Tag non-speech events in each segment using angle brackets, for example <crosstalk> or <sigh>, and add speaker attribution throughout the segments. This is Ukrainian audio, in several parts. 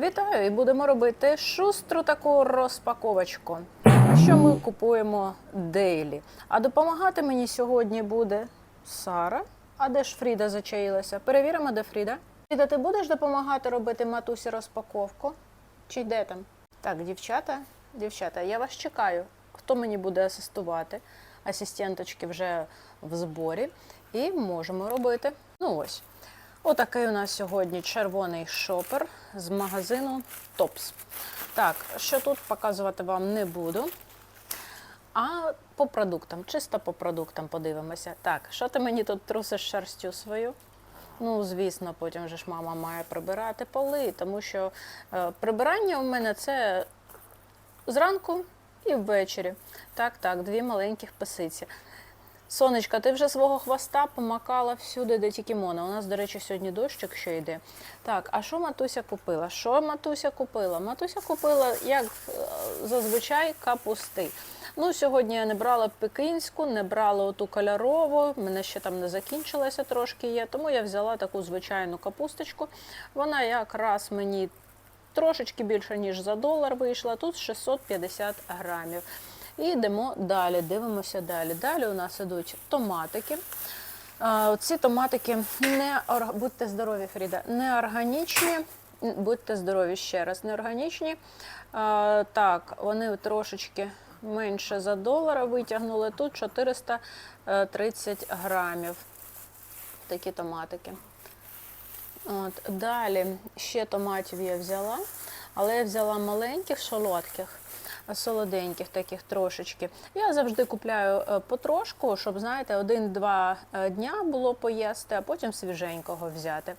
Speaker 1: Вітаю! І будемо робити шустру таку розпаковочку. Що ми купуємо дейлі. А допомагати мені сьогодні буде Сара. А де ж Фріда зачаїлася? Перевіримо, де Фріда. Фріда, ти будеш допомагати робити матусі розпаковку? Чи де там? Так, дівчата, дівчата, я вас чекаю. Хто мені буде асистувати? Асистенточки вже в зборі. І можемо робити. Ну ось. Отакий у нас сьогодні червоний шопер з магазину Tops. Так, що тут показувати вам не буду. А по продуктам, чисто по продуктам подивимося. Так, що ти мені тут трусиш шерстю свою? Ну, звісно, потім вже ж мама має прибирати поли, тому що е, прибирання у мене це зранку і ввечері. Так, так, дві маленьких писиці. Сонечка, ти вже свого хвоста помакала всюди, де тільки мона. У нас, до речі, сьогодні дощик ще йде. Так, а що Матуся купила? Що Матуся купила? Матуся купила, як е, зазвичай, капусти. Ну, сьогодні я не брала пекинську, не брала оту кольорову, мене ще там не закінчилася трошки є, тому я взяла таку звичайну капусточку. Вона якраз мені трошечки більше, ніж за долар вийшла. Тут 650 грамів. І йдемо далі, дивимося далі. Далі у нас ідуть томатики. Ці томатики не будьте здорові, Фріда, не органічні. Будьте здорові ще раз, не органічні. А, Так, вони трошечки менше за долара витягнули. Тут 430 грамів. Такі томатики. От, далі ще томатів я взяла, але я взяла маленьких, солодких, солоденьких таких трошечки. Я завжди купляю е, потрошку, щоб, знаєте, один-два е, дня було поїсти, а потім свіженького взяти.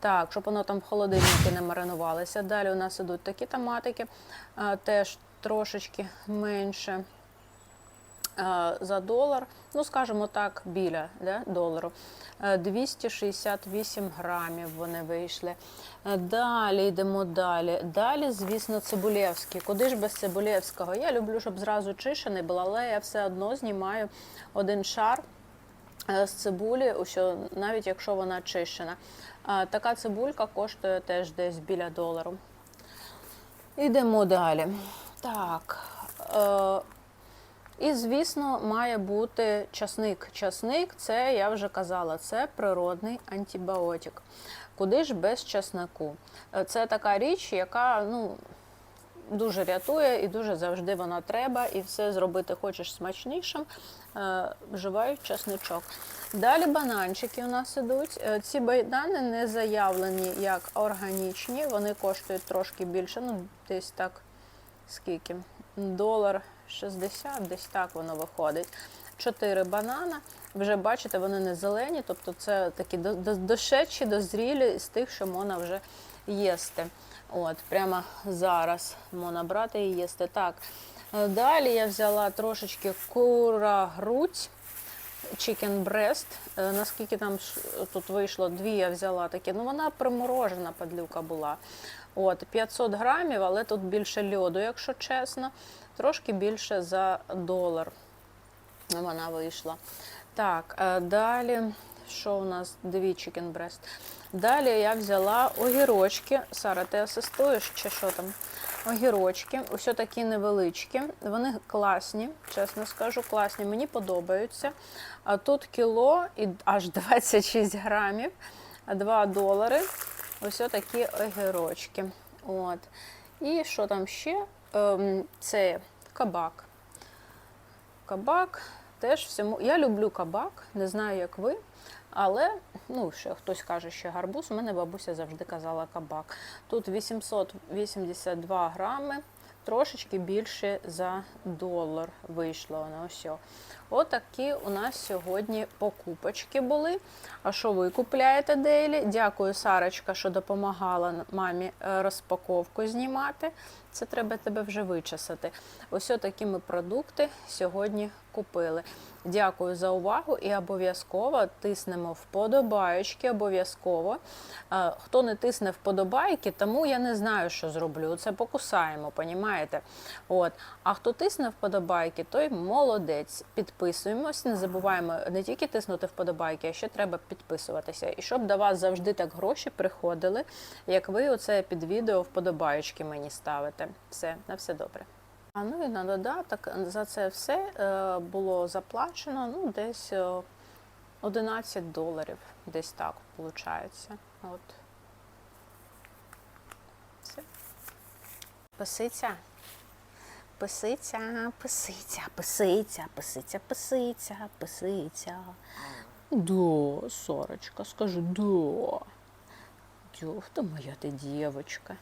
Speaker 1: Так, щоб воно там в холодильнику не маринувалося. Далі у нас ідуть такі томатики, е, теж трошечки менше за долар, ну скажімо так, біля да, долару. Е, 268 грамів вони вийшли. Е, Далі йдемо далі. Далі, звісно, Цибулєвський. Куди ж без Цибулєвського? Я люблю, щоб зразу чишений був, але я все одно знімаю один шар е, з цибулі, що навіть якщо вона чищена. Е, Така цибулька коштує теж десь біля долару. Йдемо далі. Так. І, звісно, має бути часник. Часник це, я вже казала, це природний антибіотик. Куди ж без часнику? Е, Це така річ, яка ну, дуже рятує і дуже завжди вона треба, і все зробити хочеш смачнішим, е, вживають часничок. Далі бананчики у нас ідуть. Е, Ці банани не заявлені як органічні, вони коштують трошки більше, ну десь так скільки? Долар 60, десь так воно виходить. Чотири банана. Вже бачите, вони не зелені, тобто це такі до- до- дошедші, дозрілі з тих, що можна вже їсти. От, прямо зараз можна брати і їсти. Так. е, Далі я взяла трошечки кура грудь. Chicken breast. Е, Наскільки там тут вийшло, дві я взяла такі. Ну вона приморожена падлюка була. От, 500 грамів, але тут більше льоду, якщо чесно. Трошки більше за долар вона вийшла. Так, е, далі, що у нас? Дві chicken breast. Далі я взяла огірочки. Сара, ти асистуєш чи що там? Огірочки, ось такі невеличкі. Вони класні, чесно скажу, класні. Мені подобаються. А тут кіло і аж <laughs> 26 грамів, 2 долари. Ось такі огірочки. От. І що там ще? Ем, Це кабак. Кабак теж всьому. Я люблю кабак, не знаю, як ви. Але, ну, ще хтось каже, що гарбуз, у мене бабуся завжди казала кабак. Тут 882 грами, трошечки більше за долар вийшло на все. Отакі у нас сьогодні покупочки були. А що ви купляєте дейлі? Дякую, Сарочка, що допомагала мамі е, розпаковку знімати. Це треба тебе вже вичесати. Ось такі ми продукти сьогодні купили. Дякую за увагу і обов'язково тиснемо вподобаєчки. Обов'язково. Е, Хто не тисне вподобайки, тому я не знаю, що зроблю. Це покусаємо, понімаєте? От. А хто тисне вподобайки, той молодець. Підписуємось, не забуваємо не тільки тиснути вподобайки, а ще треба підписуватися. І щоб до вас завжди так гроші приходили, як ви оце під відео вподобаєчки мені ставите. Все, на все добре. А ну і на додаток за це все е, було заплачено ну, десь е, 11 доларів, десь так виходить. От. Все. Писиця. Писиця, писиця, писиця, писиця, писиця, писиця. Да, Сорочка, скажи, да. То моя ти дівочка.